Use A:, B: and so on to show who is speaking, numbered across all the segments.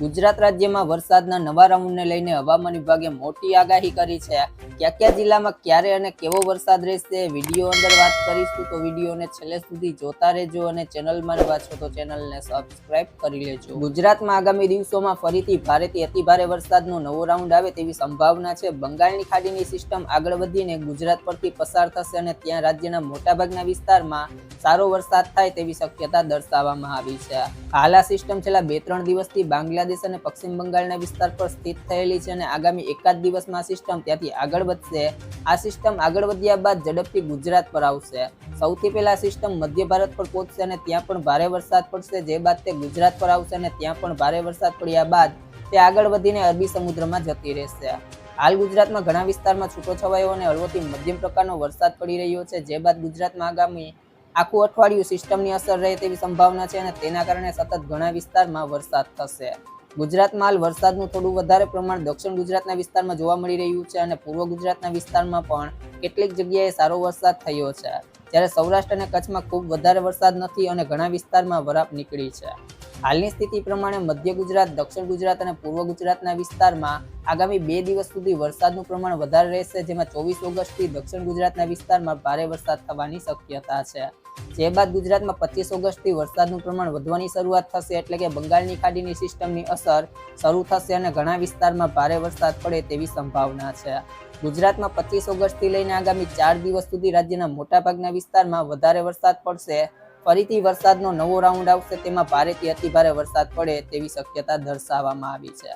A: ગુજરાત રાજ્યમાં વરસાદના નવા રાઉન્ડને લઈને હવામાન વિભાગે મોટી આગાહી કરી છે. ક્યાં ક્યાં જિલ્લામાં ક્યારે અને કેવો વરસાદ રહેશે વીડિયો અંદર વાત કરીશું. તો વિડીયોને છેલ્લે સુધી જોતા રહેજો અને ચેનલમાં નવા છો તો ચેનલને સબસ્ક્રાઇબ કરી લેજો. ગુજરાતમાં આગામી દિવસોમાં ફરીથી ભારેથી અતિભારે વરસાદનો નવો રાઉન્ડ આવે તેવી સંભાવના છે. બંગાળની ખાડીની સિસ્ટમ આગળ વધીને ગુજરાત પરથી પસાર થશે અને ત્યાં રાજ્યના મોટાભાગના વિસ્તારમાં સારો વરસાદ થાય તેવી શક્યતા દર્શાવવામાં આવી છે. હાલ આ સિસ્ટમ છેલ્લા બે ત્રણ દિવસથી બાંગ્લાદેશ અને પશ્ચિમ બંગાળના વિસ્તાર પર સ્થિત થયેલી છે અને આગામી એકાદ દિવસમાં સિસ્ટમ ત્યાંથી આગળ વધશે. આ સિસ્ટમ આગળ વધ્યા બાદ ઝડપથી ગુજરાત પર આવશે. સૌથી પહેલા સિસ્ટમ મધ્ય ભારત પર પહોંચશે અને ત્યાં પણ ભારે વરસાદ પડશે. જે બાદ તે ગુજરાત પર આવશે અને ત્યાં પણ ભારે વરસાદ પડ્યા બાદ તે આગળ વધીને અરબી સમુદ્રમાં જતી રહેશે. હાલ ગુજરાતમાં ઘણા વિસ્તારમાં છૂટોછવાયો અને હળવોથી મધ્યમ પ્રકારનો વરસાદ પડી રહ્યો છે. જે બાદ ગુજરાતમાં આગામી આખું અઠવાડિયું સિસ્ટમની અસર રહે તેવી સંભાવના છે અને તેના કારણે સતત ઘણા વિસ્તારમાં વરસાદ થશે. ગુજરાતમાં હાલ વરસાદનું થોડું વધારે પ્રમાણ દક્ષિણ ગુજરાતના વિસ્તારમાં જોવા મળી રહ્યું છે અને પૂર્વ ગુજરાતના વિસ્તારમાં પણ કેટલીક જગ્યાએ સારો વરસાદ થયો છે. જ્યારે સૌરાષ્ટ્ર અને કચ્છમાં ખૂબ વધારે વરસાદ નથી અને ઘણા વિસ્તારમાં વરાપ નીકળી છે. હાલની સ્થિતિ પ્રમાણે મધ્ય ગુજરાત, દક્ષિણ ગુજરાત અને પૂર્વ ગુજરાતના વિસ્તારમાં આગામી બે દિવસ સુધી વરસાદનું પ્રમાણ વધારે રહેશે, જેમાં ચોવીસ ઓગસ્ટથી દક્ષિણ ગુજરાતના વિસ્તારમાં ભારે વરસાદ થવાની શક્યતા છે. જે બાદ ગુજરાતમાં પચીસ ઓગસ્ટથી વરસાદનું પ્રમાણ વધવાની શરૂઆત થશે એટલે કે બંગાળની ખાડીની સિસ્ટમની અસર શરૂ થશે અને ઘણા વિસ્તારમાં ભારે વરસાદ પડે તેવી સંભાવના છે. ગુજરાતમાં પચીસ ઓગસ્ટથી લઈને આગામી ચાર દિવસ સુધી રાજ્યના મોટાભાગના વિસ્તારમાં વધારે વરસાદ પડશે ફરીથી વરસાદનો નવો રાઉન્ડ આવશે, તેમાં ભારેથી અતિભારે વરસાદ પડે તેવી શક્યતા દર્શાવવામાં આવી છે.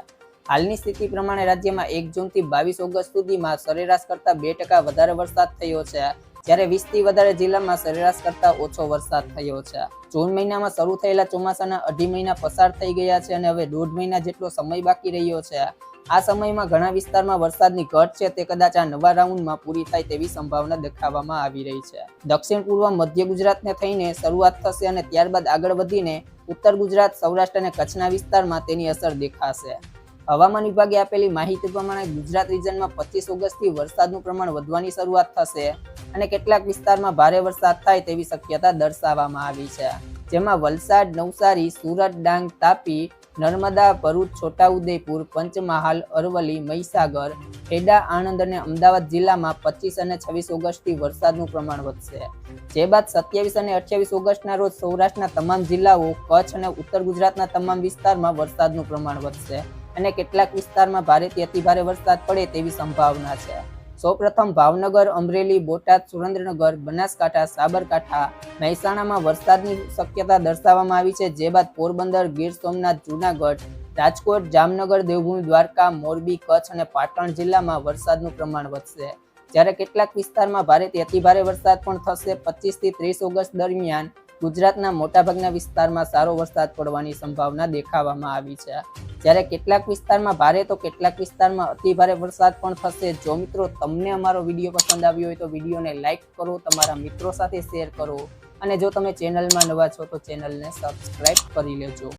A: હાલની સ્થિતિ પ્રમાણે રાજ્યમાં એક જૂનથી બાવીસ ઓગસ્ટ સુધીમાં સરેરાશ કરતા બે ટકા વધારે વરસાદ થયો છે, જ્યારે વીસથી વધારે જિલ્લામાં સરેરાશ કરતા ઓછો વરસાદ થયો છે. જૂન મહિનામાં શરૂ થયેલા ચોમાસાના અઢી મહિના પસાર થઈ ગયા છે અને હવે દોઢ મહિના જેટલો સમય બાકી રહ્યો છે. આ સમયમાં ઘણા વિસ્તારમાં વરસાદની ઘટ છે, તે કદાચ આ નવા રાઉન્ડમાં પૂરી થાય તેવી સંભાવના દેખાવામાં આવી રહી છે. દક્ષિણ પૂર્વ મધ્ય ગુજરાતને થઈને શરૂઆત થશે અને ત્યારબાદ આગળ વધીને ઉત્તર ગુજરાત, સૌરાષ્ટ્ર અને કચ્છના વિસ્તારમાં તેની અસર દેખાશે. હવામાન વિભાગે આપેલી માહિતી પ્રમાણે ગુજરાત રિજનમાં પચીસ ઓગસ્ટથી વરસાદનું પ્રમાણ વધવાની શરૂઆત થશે અને કેટલાક વિસ્તારમાં ભારે વરસાદ થાય તેવી શક્યતા દર્શાવવામાં આવી છે. જેમાં વલસાડ, નવસારી, સુરત, ડાંગ, તાપી નર્મદા, ભરૂચ, છોટાઉદેપુર, પંચમહાલ, અરવલ્લી, મહીસાગર, ખેડા, આણંદ અને અમદાવાદ જિલ્લામાં પચીસ અને છવ્વીસ ઓગસ્ટથી વરસાદનું પ્રમાણ વધશે. જે બાદ સત્યાવીસ અને અઠ્યાવીસ ઓગસ્ટના રોજ સૌરાષ્ટ્રના તમામ જિલ્લાઓ, કચ્છ અને ઉત્તર ગુજરાતના તમામ વિસ્તારમાં વરસાદનું પ્રમાણ વધશે અને કેટલાક વિસ્તારમાં ભારેથી અતિભારે વરસાદ પડે તેવી સંભાવના છે. સૌપ્રથમ ભાવનગર, અમરેલી, બોટાદ, સુરેન્દ્રનગર, બનાસકાંઠા, સાબરકાંઠા, મહેસાણામાં વરસાદની શક્યતા દર્શાવવામાં આવી છે, જે બાદ પોરબંદર, ગીર સોમનાથ, જૂનાગઢ, રાજકોટ, જામનગર, દેવભૂમિ, દ્વારકા, મોરબી, કચ્છ અને પાટણ જિલ્લામાં વરસાદનું પ્રમાણ વધશે. જ્યારે કેટલાક વિસ્તારમાં ભારેથી અતિભારે વરસાદ પણ થશે, પચીસથી ત્રીસ ઓગસ્ટ દરમિયાન ગુજરાતના મોટાભાગના વિસ્તારમાં સારો વરસાદ પડવાની સંભાવના દેખાવામાં આવી છે. જ્યારે કેટલાક વિસ્તારમાં ભારે તો કેટલાક વિસ્તારમાં અતિ ભારે વરસાદ પણ થશે. જો મિત્રો તમને અમારો વીડિયો પસંદ આવ્યો હોય તો વિડીયોને લાઇક કરો, તમારા મિત્રો સાથે શેર કરો અને જો તમે ચેનલમાં નવા છો તો ચેનલને સબસ્ક્રાઈબ કરી લેજો.